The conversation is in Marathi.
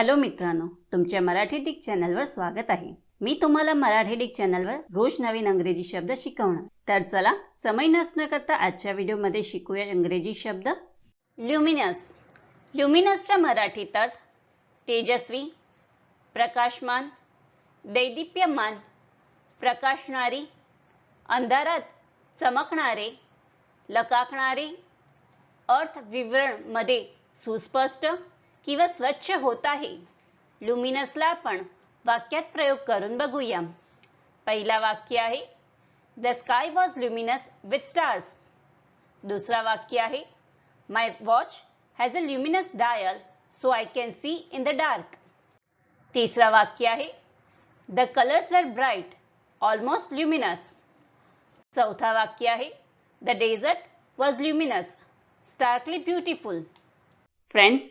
हॅलो मित्रांनो तुमच्या मराठी डिक चॅनलवर स्वागत आहे. मी तुम्हाला मराठी डिक चॅनलवर रोज नवीन अंग्रेजी शब्द शिकवणार. तर चला समय नसणं करता आजच्या व्हिडिओमध्ये शिकूया इंग्रजी शब्द. ल्युमिनस ल्युमिनसचा मराठीत अर्थ तेजस्वी प्रकाशमान दैदिप्यमान प्रकाशणारी अंधारात चमकणारे लकाकणारे अर्थ विवरणमध्ये सुस्पष्ट किंवा स्वच्छ होत आहे. लुमिनसला आपण वाक्यात प्रयोग करून बघूया. पहिला वाक्य आहे the sky was luminous with stars. दुसरा वाक्य आहे my watch has a luminous dial so I can see in the dark. तिसरा वाक्य आहे the colours were bright almost luminous चौथा वाक्य आहे the desert was luminous starkly beautiful. Friends